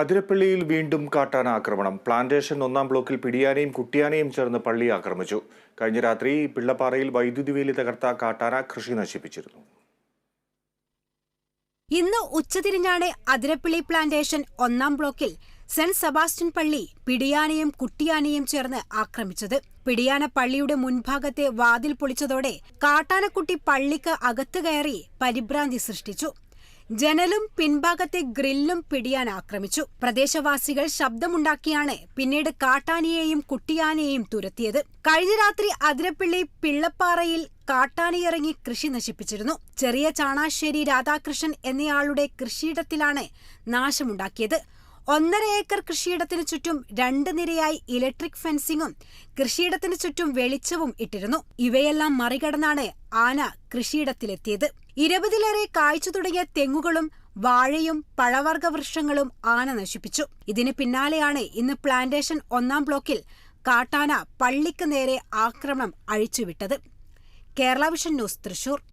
അതിരപ്പള്ളിയിൽ വീണ്ടും കാട്ടാന ആക്രമണം. പ്ലാന്റേഷൻ ഒന്നാം ബ്ലോക്കിൽ പിടിയാനയും കുട്ടിയാനയും ചേർന്ന് പള്ളി ആക്രമിച്ചു. കഴിഞ്ഞ രാത്രി പിള്ളപ്പാറയിൽ വൈദ്യുതി വേലി തകർത്ത കാട്ടാന കൃഷി നശിപ്പിച്ചിരുന്നു. ഇന്ന് ഉച്ചതിരിഞ്ഞാണ് അതിരപ്പള്ളി പ്ലാന്റേഷൻ ഒന്നാം ബ്ലോക്കിൽ സെന്റ് സെബാസ്റ്റ്യൻ പള്ളി പിടിയാനയും കുട്ടിയാനയും ചേർന്ന് ആക്രമിച്ചത്. പിടിയാന പള്ളിയുടെ മുൻഭാഗത്തെ വാതിൽ പൊളിച്ചതോടെ കാട്ടാനക്കുട്ടി പള്ളിക്ക് അകത്തു കയറി പരിഭ്രാന്തി സൃഷ്ടിച്ചു. ജനലും പിൻഭാഗത്തെ ഗ്രില്ലും പിടിയാൻ ആക്രമിച്ചു. പ്രദേശവാസികൾ ശബ്ദമുണ്ടാക്കിയാണ് പിന്നീട് കാട്ടാനിയെയും കുട്ടിയാനെയും തുരത്തിയത്. കഴിഞ്ഞ രാത്രി അതിരപ്പിള്ളി പിള്ളപ്പാറയിൽ കാട്ടാനിയിറങ്ങി കൃഷി നശിപ്പിച്ചിരുന്നു. ചെറിയ ചാണാശ്ശേരി രാധാകൃഷ്ണൻ എന്നയാളുടെ കൃഷിയിടത്തിലാണ് നാശമുണ്ടാക്കിയത്. ഒന്നര ഏക്കർ കൃഷിയിടത്തിനു ചുറ്റും രണ്ട് നിരയായി ഇലക്ട്രിക് ഫെൻസിങ്ങും കൃഷിയിടത്തിനു ചുറ്റും വെളിച്ചവും ഇട്ടിരുന്നു. ഇവയെല്ലാം മറികടന്നാണ് ആന കൃഷിയിടത്തിലെത്തിയത്. ഇരുപതിലേറെ കായ്ച്ചു തുടങ്ങിയ തെങ്ങുകളും വാഴയും പഴവർഗ വൃക്ഷങ്ങളും ആന നശിപ്പിച്ചു. ഇതിന് പിന്നാലെയാണ് ഇന്ന് പ്ലാന്റേഷൻ ഒന്നാം ബ്ലോക്കിൽ കാട്ടാന പള്ളിക്ക് നേരെ ആക്രമണം അഴിച്ചുവിട്ടത്. Kerala vision news Thrissur.